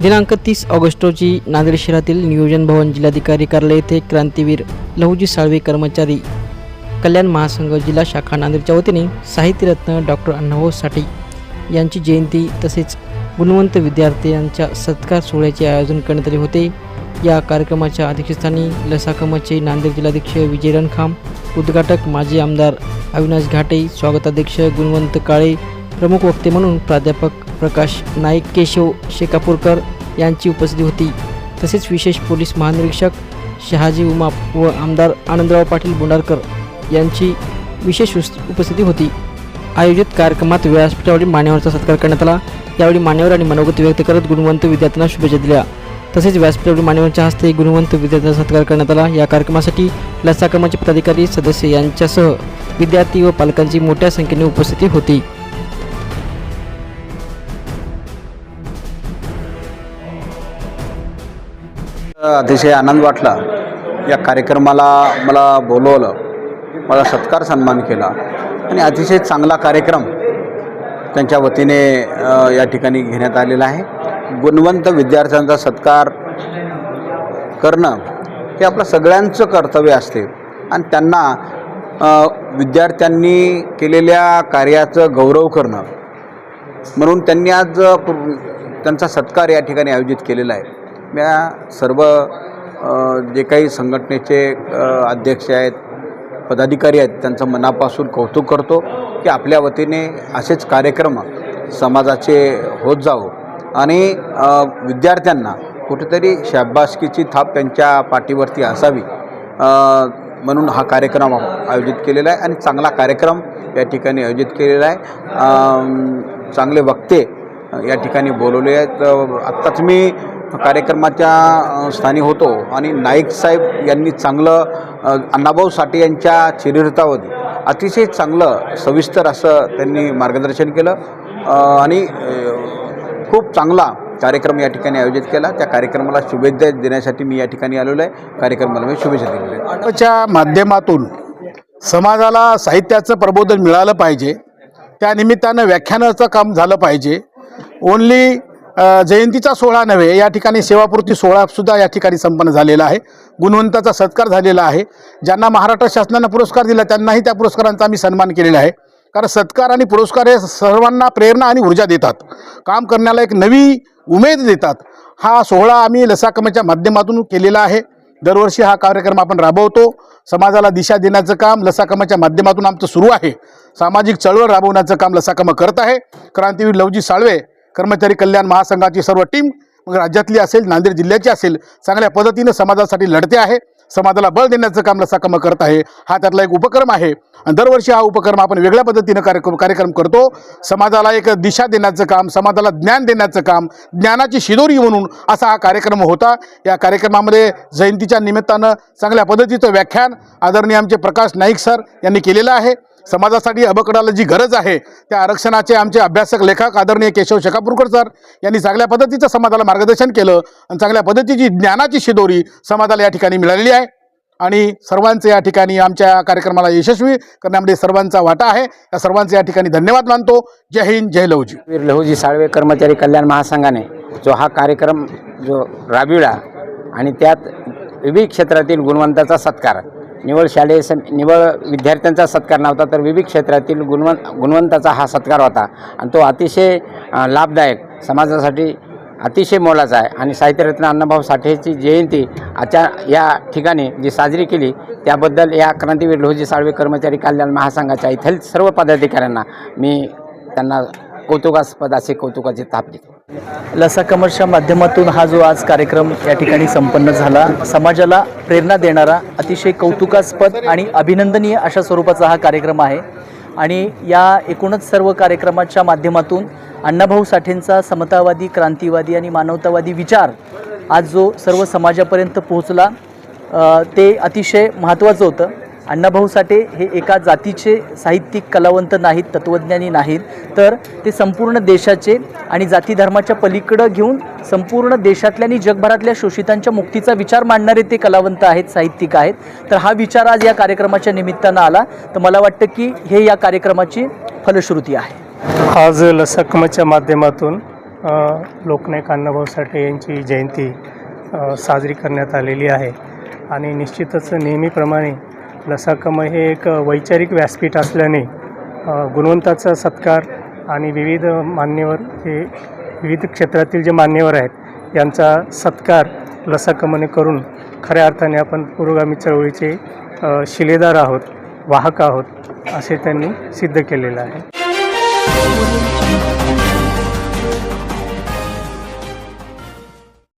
दिनांक तीस ऑगस्ट रोजी नांदेड शहरातील नियोजन भवन जिल्हाधिकारी कार्यालय येथे क्रांतीवीर लहुजी साळवे कर्मचारी कल्याण महासंघ जिल्हा शाखा नांदेडच्या वतीने साहित्यरत्न डॉक्टर अण्णाभाऊ साठे यांची जयंती तसेच गुणवंत विद्यार्थ्यांच्या सत्कार सोहळ्याचे आयोजन करण्यात आले होते. या कार्यक्रमाच्या अध्यक्षस्थानी लसाकमचे नांदेड जिल्हाध्यक्ष विजय रणखाम उद्घाटक माजी आमदार अविनाश घाटे स्वागताध्यक्ष गुणवंत काळे प्रमुख वक्ते म्हणून प्राध्यापक प्रकाश नाईक केशव शेकापूरकर यांची उपस्थिती होती. तसेच विशेष पोलीस महानिरीक्षक शहाजी उमाप व आमदार आनंदराव पाटील बोंडारकर यांची विशेष उस- उपस्थिती होती. आयोजित कार्यक्रमात व्यासपीठावरील मान्यवरचा सत्कार करण्यात आला. यावेळी मान्यवर आणि मनोगत व्यक्त करत गुणवंत विद्यार्थ्यांना शुभेच्छा दिल्या. तसेच व्यासपीठावरील मान्यवरच्या हस्ते गुणवंत विद्यार्थ्यांचा सत्कार करण्यात आला. या कार्यक्रमासाठी लसाक्रमाचे पदाधिकारी सदस्य यांच्यासह विद्यार्थी व पालकांची मोठ्या संख्येने उपस्थिती होती. अतिशय आनंद वाटला. या कार्यक्रमाला मला बोलवलं. मला सत्कार सन्मान केला. आणि अतिशय चांगला कार्यक्रम त्यांच्या वतीने या ठिकाणी घेण्यात आलेला आहे. गुणवंत विद्यार्थ्यांचा सत्कार करणं हे आपलं सगळ्यांचं कर्तव्य असते. आणि त्यांना विद्यार्थ्यांनी केलेल्या कार्याचं गौरव करणं. म्हणून त्यांनी आज त्यांचा सत्कार या ठिकाणी आयोजित केलेला आहे. या सर्व जे काही संघटनेचे अध्यक्ष आहेत पदाधिकारी आहेत त्यांचं मनापासून कौतुक करतो की आपल्या वतीने असेच कार्यक्रम समाजाचे होत जावो. आणि विद्यार्थ्यांना कुठेतरी शाबासकीची थाप त्यांच्या पाठीवरती असावी म्हणून हा कार्यक्रम आयोजित केलेला आहे आणि चांगला कार्यक्रम या ठिकाणी आयोजित केलेला आहे. चांगले वक्ते या ठिकाणी बोलवले आहेत. आत्ताच मी कार्यक्रमाच्या स्थानी होतो आणि नाईक साहेब यांनी चांगलं अण्णाभाऊ साठे यांच्या चिरिरतावधी अतिशय चांगलं सविस्तर असं त्यांनी मार्गदर्शन केलं आणि खूप चांगला कार्यक्रम या ठिकाणी आयोजित केला. त्या कार्यक्रमाला शुभेच्छा देण्यासाठी मी या ठिकाणी आलेलो आहे. कार्यक्रमाला मी शुभेच्छा दिलेल्या आहेत. माध्यमातून समाजाला साहित्याचं प्रबोधन मिळालं पाहिजे. त्या निमित्तानं व्याख्यानाचं काम झालं पाहिजे. ओन्ली जयंतीचा सोहळा नव्हे या ठिकाणी सेवापूर्ती सोहळासुद्धा या ठिकाणी संपन्न झालेला आहे. गुणवंताचा सत्कार झालेला आहे. ज्यांना महाराष्ट्र शासनानं पुरस्कार दिला त्यांनाही त्या पुरस्कारांचा आम्ही सन्मान केलेला आहे. कारण सत्कार आणि पुरस्कार हे सर्वांना प्रेरणा आणि ऊर्जा देतात. काम करण्याला एक नवी उमेद देतात. हा सोहळा आम्ही लसाकमाच्या माध्यमातून केलेला आहे. दरवर्षी हा कार्यक्रम आपण राबवतो. समाजाला दिशा देण्याचं काम लसाकमाच्या माध्यमातून आमचं सुरू आहे. सामाजिक चळवळ राबवण्याचं काम लसाकमा करत आहे. क्रांतीवीर लवजी साळवे कर्मचारी कल्याण महासंघाची सर्व टीम मग राज्यातली असेल नांदेड जिल्ह्याची असेल चांगल्या पद्धतीनं समाजासाठी लढते आहे समाजाला बळ देण्याचं काम लसाकमा करत आहे हा त्यातला एक उपक्रम आहे. आणि दरवर्षी हा उपक्रम आपण वेगळ्या पद्धतीनं कार्यक्रम कार्यक्रम करतो. समाजाला एक दिशा देण्याचं काम समाजाला ज्ञान देण्याचं काम ज्ञानाची शिदोरी म्हणून असा हा कार्यक्रम होता. या कार्यक्रमामध्ये जयंतीच्या निमित्तानं चांगल्या पद्धतीचं व्याख्यान आदरणीय आमचे प्रकाश नाईक सर यांनी केलेलं आहे. समाजासाठी अबकडाला जी गरज आहे त्या आरक्षणाचे आमचे अभ्यासक लेखक आदरणीय केशव शेकापूरकर सर यांनी चांगल्या पद्धतीचं समाजाला मार्गदर्शन केलं आणि चांगल्या पद्धतीची ज्ञानाची शिदोरी समाजाला या ठिकाणी मिळालेली आहे. आणि सर्वांचे या ठिकाणी आमच्या कार्यक्रमाला यशस्वी करण्यामध्ये सर्वांचा वाटा आहे. या सर्वांचे या ठिकाणी धन्यवाद मानतो. जय हिंद जय लहूजी. वीर लहूजी साळवे कर्मचारी कल्याण महासंघाने जो हा कार्यक्रम जो राबविला आणि त्यात विविध क्षेत्रातील गुणवंताचा सत्कार निवड शालेय सम निवळ विद्यार्थ्यांचा सत्कार नव्हता तर विविध क्षेत्रातील गुणवंत गुणवंताचा हा सत्कार होता. आणि तो अतिशय लाभदायक समाजासाठी अतिशय मोलाचा आहे. आणि साहित्यरत्न अण्णाभाऊ साठेची जयंती आच्या या ठिकाणी जी साजरी केली त्याबद्दल या क्रांतीवीर लोहजी साळवे कर्मचारी कल्याण महासंघाच्या इथील सर्व पदाधिकाऱ्यांना मी त्यांना कौतुकास्पद असे कौतुकाचे थाप देतो. लसा कमर्सच्या माध्यमातून हा जो आज कार्यक्रम या ठिकाणी संपन्न झाला समाजाला प्रेरणा देणारा अतिशय कौतुकास्पद आणि अभिनंदनीय अशा स्वरूपाचा हा कार्यक्रम आहे. आणि या एकूणच सर्व कार्यक्रमाच्या माध्यमातून अण्णाभाऊ साठेंचा समतावादी क्रांतिवादी आणि मानवतावादी विचार आज जो सर्व समाजापर्यंत पोहोचला ते अतिशय महत्त्वाचं होतं. अण्णाभाऊ साठे हे एका जातीचे साहित्यिक कलावंत नाहीत तत्त्वज्ञानी नाहीत. तर ते संपूर्ण देशाचे आणि जाती धर्माच्या पलीकडं घेऊन संपूर्ण देशातल्या आणि जगभरातल्या शोषितांच्या मुक्तीचा विचार मांडणारे ते कलावंत आहेत साहित्यिक आहेत. तर हा विचार आज या कार्यक्रमाच्या निमित्तानं आला. तर मला वाटतं की हे या कार्यक्रमाची फलश्रुती आहे. आज लसकमच्या माध्यमातून लोकनायक अण्णाभाऊ साठे यांची जयंती साजरी करण्यात आलेली आहे. आणि निश्चितच नेहमीप्रमाणे लसाकमय हे एक वैचारिक व्यासपीठ असल्याने गुणवंताचा सत्कार आणि विविध मान्यवर हे विविध क्षेत्रातील जे मान्यवर आहेत यांचा सत्कार लसाकमने करून खऱ्या अर्थाने आपण पुरोगामी चळवळीचे शिलेदार आहोत वाहक आहोत असे त्यांनी सिद्ध केलेलं आहे.